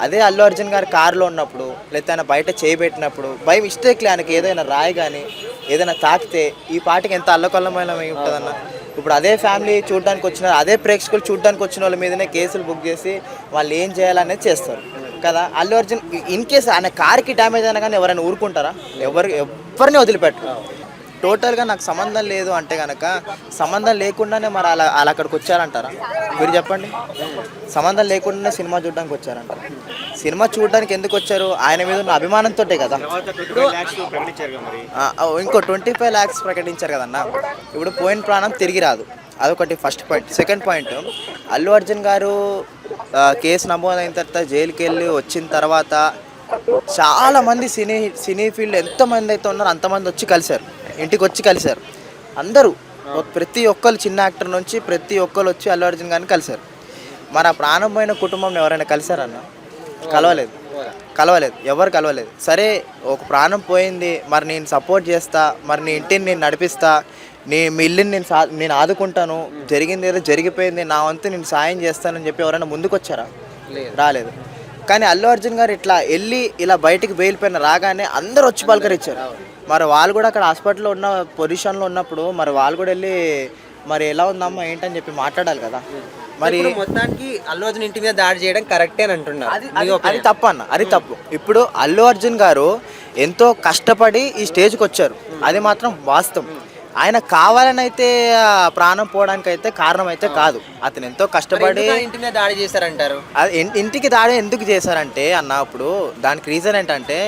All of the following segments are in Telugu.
అదే అల్లు అర్జున్ గారు కారులో ఉన్నప్పుడు లేకపోతే ఆయన బయట చేయబెట్టినప్పుడు బై మిస్టేక్లే ఆయనకి ఏదైనా రాయి కానీ ఏదైనా తాకితే ఈ పాటికి ఎంత అల్లకొల్లమైన ఉంటుందన్న. ఇప్పుడు అదే ఫ్యామిలీ చూడడానికి వచ్చిన అదే ప్రేక్షకులు చూడడానికి వచ్చిన వాళ్ళ మీదనే కేసులు బుక్ చేసి వాళ్ళు ఏం చేయాలనేది చేస్తారు. కదా? అల్లు అర్జున్ ఇన్ కేసు ఆయన కార్కి డ్యామేజ్ అయినా కానీ ఎవరైనా ఊరుకుంటారా? ఎవరు ఎవరిని వదిలిపెట్టరు. టోటల్గా నాకు సంబంధం లేదు అంటే కనుక సంబంధం లేకుండానే మరి అలా అలా అక్కడికి వచ్చారంటారా? మీరు చెప్పండి. సంబంధం లేకుండానే సినిమా చూడడానికి వచ్చారంటారా? సినిమా చూడడానికి ఎందుకు వచ్చారు? ఆయన మీద ఉన్న అభిమానంతో కదా. ఇంకో ట్వంటీ ఫైవ్ ల్యాక్స్ ప్రకటించారు కదన్న. ఇప్పుడు పోయిన ప్రాణం తిరిగి రాదు. అదొకటి first point second point Allu Arjun garu case నమోదైన తర్వాత జైలుకి వెళ్ళి వచ్చిన తర్వాత చాలా మంది సినీ సినీ ఫీల్డ్ ఎంతమంది అయితే ఉన్నారో అంతమంది వచ్చి కలిశారు. ఇంటికి వచ్చి కలిశారు. అందరూ ప్రతి ఒక్కరు చిన్న యాక్టర్ నుంచి ప్రతి ఒక్కరు వచ్చి అల్లు అర్జున్ గారిని కలిశారు. ఆ ప్రాణం పోయిన కుటుంబంలో ఎవరైనా కలిశారన్న? కలవలేదు. కలవలేదు. ఎవరు కలవలేదు. సరే ఒక ప్రాణం పోయింది. మరి నేను సపోర్ట్ చేస్తా. మరి నీ ఇంటిని నేను నడిపిస్తా. నీ మీ ఇల్లుని నేను సా నేను ఆదుకుంటాను. జరిగింది ఏదో జరిగిపోయింది. నా వంతు నేను సాయం చేస్తానని చెప్పి ఎవరైనా ముందుకు వచ్చారా రాలేదు. కానీ అల్లు అర్జున్ గారు ఇట్లా వెళ్ళి ఇలా బయటికి బెయిల్ పైన రాగానే అందరూ వచ్చి పలకరించారు. మరి వాళ్ళు కూడా అక్కడ హాస్పిటల్లో ఉన్న పొజిషన్లో ఉన్నప్పుడు మరి వాళ్ళు కూడా వెళ్ళి మరి ఎలా ఉందమ్మా ఏంటని చెప్పి మాట్లాడాలి కదా. మరి మొత్తానికి అల్లు అర్జున్ ఇంటి మీద దాడి చేయడం కరెక్టే అని అంటున్నారు అది తప్పు అన్న అది తప్పు. ఇప్పుడు అల్లు అర్జున్ గారు ఎంతో కష్టపడి ఈ స్టేజ్కి వచ్చారు. అది మాత్రం వాస్తవం. ఆయన కావాలని అయితే ప్రాణం పోవడానికి అయితే కారణం అయితే కాదు. అతను ఎంతో కష్టపడి ఇంటి మీద దాడి చేశారంటారు? ఇంటికి దాడి ఎందుకు చేశారంటే అన్న ఇప్పుడు దానికి రీజన్ ఏంటంటే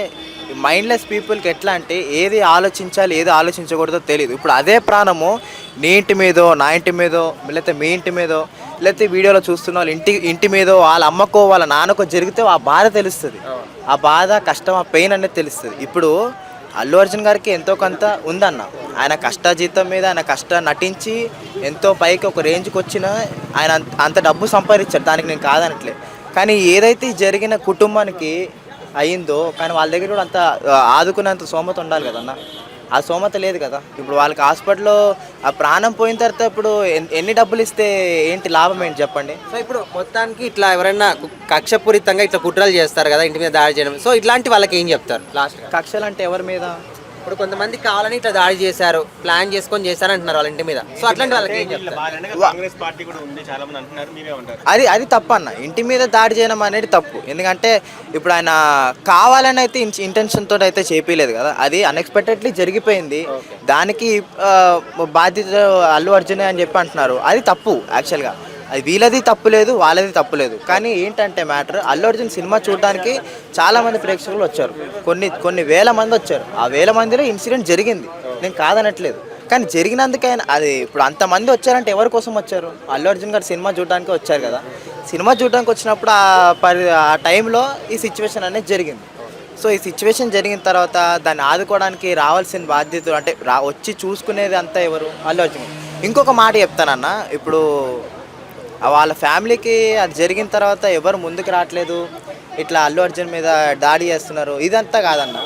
మైండ్లెస్ పీపుల్కి ఎట్లా అంటే ఏది ఆలోచించాలి ఏది ఆలోచించకూడదో తెలియదు ఇప్పుడు అదే ప్రాణము నీ ఇంటి మీదో నా ఇంటి మీదో లేకపోతే మీ ఇంటి మీదో లేకపోతే వీడియోలో చూస్తున్న వాళ్ళ ఇంటి ఇంటి మీదో వాళ్ళ అమ్మకో వాళ్ళ నాన్నకో జరిగితే ఆ బాధ తెలుస్తుంది. ఆ బాధ కష్టం ఆ పెయిన్ అనేది తెలుస్తుంది. ఇప్పుడు అల్లు అర్జున్ గారికి ఎంతో కొంత ఉందన్న. ఆయన కష్టజీతం మీద ఆయన కష్ట నటించి ఎంతో పైకి ఒక రేంజ్కి వచ్చిన ఆయన అంత- డబ్బు సంపాదించారు దానికి నేను కాదనట్లే. కానీ ఏదైతే జరిగిన కుటుంబానికి అయిందో కానీ వాళ్ళ దగ్గర కూడా అంత ఆదుకునేంత సోమత ఉండాలి కదన్న. ఆ సోమత లేదు కదా. ఇప్పుడు వాళ్ళకి హాస్పిటల్లో ఆ ప్రాణం పోయిన తర్వాత ఇప్పుడు ఎన్- ఎన్ని డబ్బులు ఇస్తే ఏంటి లాభం ఏంటి చెప్పండి? సో ఇప్పుడు మొత్తానికి ఇట్లా ఎవరైనా కక్షపూరితంగా ఇట్లా కుట్రలు చేస్తారు కదా ఇంటి మీద దాడి చేయడం. సో ఇట్లాంటి వాళ్ళకి ఏం చెప్తారు? లాస్ట్ కక్షలు అంటే ఎవరి మీద? ఇప్పుడు కొంతమంది కావాలని ఇట్లా దాడి చేశారు ప్లాన్ చేసుకొని చేశారు అంటున్నారు వాళ్ళ ఇంటి మీద. సో అట్లాంటి వాళ్ళకి ఏం చెప్తారు? కాంగ్రెస్ పార్టీ కూడా ఉంది చాలా మంది అంటున్నారు మీరే ఉంటారు. అది అది తప్పు అన్న. ఇంటి మీద దాడి చేయడం అనేది తప్పు. ఎందుకంటే ఇప్పుడు ఆయన కావాలని అయితే ఇంటెన్షన్ తోటి అయితే చేపించలేదు కదా. అది అన్ఎక్స్పెక్టెడ్లీ జరిగిపోయింది. దానికి ఆ, బాధ్యత అల్లు అర్జునే అని చెప్పి అంటున్నారు. అది తప్పు యాక్చువల్గా అది వీళ్ళది తప్పు లేదు వాళ్ళది తప్పు లేదు. కానీ ఏంటంటే మ్యాటర్ అల్లు అర్జున్ సినిమా చూడడానికి చాలామంది ప్రేక్షకులు వచ్చారు. కొన్ని కొన్ని వేల మంది వచ్చారు. ఆ వేల మందిలో ఇన్సిడెంట్ జరిగింది. నేను కాదనట్లేదు. కానీ జరిగినందుకైనా అది ఇప్పుడు అంతమంది వచ్చారంటే ఎవరి కోసం వచ్చారు? అల్లు అర్జున్ గారు సినిమా చూడడానికి వచ్చారు కదా. సినిమా చూడడానికి వచ్చినప్పుడు ఆ పరి ఆ టైంలో ఈ సిచ్యువేషన్ అనేది జరిగింది. సో ఈ సిచ్యువేషన్ జరిగిన తర్వాత దాన్ని ఆదుకోవడానికి రావాల్సిన బాధ్యతలు అంటే రా వచ్చి చూసుకునేది అంతా ఎవరు? అల్లు అర్జున్ ఇంకొక మాట చెప్తానన్న. ఇప్పుడు వాళ్ళ ఫ్యామిలీకి అది జరిగిన తర్వాత ఎవరు ముందుకు రావట్లేదు. ఇట్లా అల్లు అర్జున్ మీద దాడి చేస్తున్నారు. ఇదంతా కాదన్న.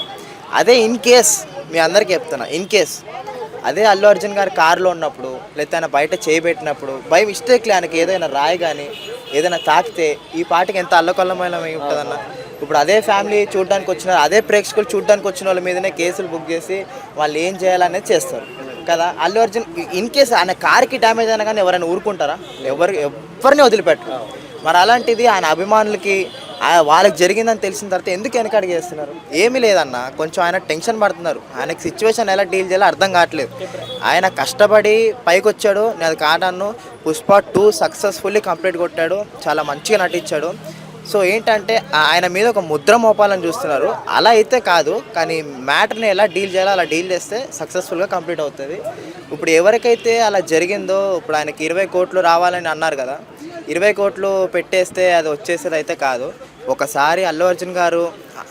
అదే ఇన్ కేస్ మీ అందరికీ చెప్తున్నా. ఇన్ కేస్ అదే అల్లు అర్జున్ గారి కారులో ఉన్నప్పుడు లేకపోతే ఆయన బయట చేయబెట్టినప్పుడు బై మిస్టేక్లే ఆయనకి ఏదైనా రాయి కానీ ఏదైనా తాకితే ఈ పాటకి ఎంత అల్లకొల్లమైన ఉంటుందన్న. ఇప్పుడు అదే ఫ్యామిలీ చూడడానికి వచ్చిన అదే ప్రేక్షకులు చూడడానికి వచ్చిన వాళ్ళ మీదనే కేసులు బుక్ చేసి వాళ్ళు ఏం చేయాలనేది చేస్తారు. కదా? అల్లు అర్జున్ ఇన్ కేస్ ఆయన కార్కి డ్యామేజ్ అయినా కానీ ఎవరైనా ఊరుకుంటారా? ఎవరు ఎవరిని వదిలిపెట్టరు. మరి అలాంటిది ఆయన అభిమానులకి వాళ్ళకి జరిగిందని తెలిసిన తర్వాత ఎందుకు వెనకడిగి చేస్తున్నారు ఏమీ లేదన్న. కొంచెం ఆయన టెన్షన్ పడుతున్నారు. ఆయనకి సిచ్యువేషన్ ఎలా డీల్ చేయాలో అర్థం కావట్లేదు. ఆయన కష్టపడి పైకి వచ్చాడు నేను అది కాదన్ను. పుష్ప టూ సక్సెస్ఫుల్లీ కంప్లీట్ కొట్టాడు. చాలా మంచిగా నటించాడు. సో ఏంటంటే ఆయన మీద ఒక ముద్ర మోపాలని చూస్తున్నారు. అలా అయితే కాదు కానీ మ్యాటర్ని ఎలా డీల్ చేయాలో అలా డీల్ చేస్తే సక్సెస్ఫుల్గా కంప్లీట్ అవుతుంది. ఇప్పుడు ఎవరికైతే అలా జరిగిందో ఇప్పుడు ఆయనకి ఇరవై కోట్లు రావాలని అన్నారు కదా ఇరవై కోట్లు పెట్టేస్తే అది వచ్చేసేది అయితే కాదు. ఒకసారి అల్లు అర్జున్ గారు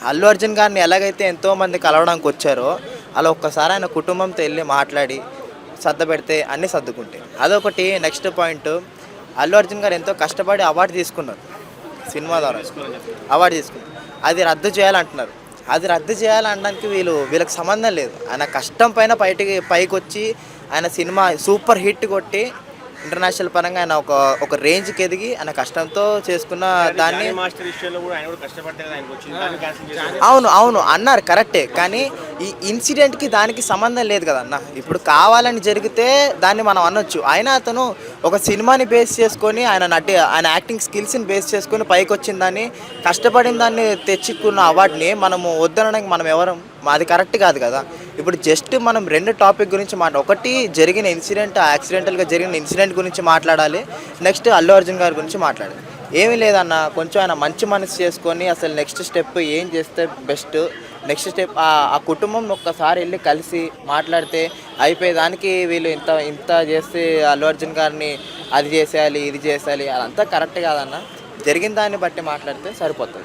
అల్లు అర్జున్ గారిని ఎలాగైతే ఎంతోమంది కలవడానికి వచ్చారో అలా ఒక్కసారి ఆయన కుటుంబంతో వెళ్ళి మాట్లాడి సర్ద పెడితే అన్నీ సర్దుకుంటాయి. అదొకటి నెక్స్ట్ పాయింట్. అల్లు అర్జున్ గారు ఎంతో కష్టపడి అవార్డు తీసుకున్నారు. సినిమా ద్వారా. అవార్డు తీసుకున్నారు అది రద్దు చేయాలంటున్నారు. అది రద్దు చేయాలనడానికి వీళ్ళు వీళ్ళకి సంబంధం లేదు. ఆయన కష్టం పైన బయటికి పైకి వచ్చి ఆయన సినిమా సూపర్ హిట్ కొట్టి ఇంటర్నేషనల్ పరంగా ఆయన ఒక ఒక రేంజ్కి ఎదిగి ఆయన కష్టంతో చేసుకున్న దాన్ని అవును అవును అన్నారు. కరెక్టే. కానీ ఈ ఇన్సిడెంట్కి దానికి సంబంధం లేదు కదన్నా ఇప్పుడు కావాలని జరిగితే దాన్ని మనం అనొచ్చు. అయినా అతను ఒక సినిమాని బేస్ చేసుకొని ఆయన నటి ఆయన యాక్టింగ్ స్కిల్స్ని బేస్ చేసుకొని పైకి వచ్చిన దాన్ని కష్టపడిన దాన్ని తెచ్చుకున్న అవార్డుని మనము వద్దనడానికి మనం ఎవరం అది కరెక్ట్ కాదు కదా. ఇప్పుడు జస్ట్ మనం రెండు టాపిక్ గురించి మాట ఒకటి జరిగిన ఇన్సిడెంట్ యాక్సిడెంటల్గా జరిగిన ఇన్సిడెంట్ గురించి మాట్లాడాలి. నెక్స్ట్ అల్లు అర్జున్ గారి గురించి మాట్లాడాలి. ఏమీ లేదన్న కొంచెం ఆయన మంచి మనసు చేసుకొని అసలు నెక్స్ట్ స్టెప్ ఏం చేస్తే బెస్ట్ నెక్స్ట్ స్టెప్ ఆ కుటుంబం ఒక్కసారి వెళ్ళి కలిసి మాట్లాడితే అయిపోయేదానికి వీళ్ళు ఇంత ఇంత చేస్తే అల్లు అర్జున్ గారిని అది చేసేయాలి ఇది చేసేయాలి అదంతా కరెక్ట్ కాదన్న. జరిగిన దాన్ని బట్టి మాట్లాడితే సరిపోతుంది.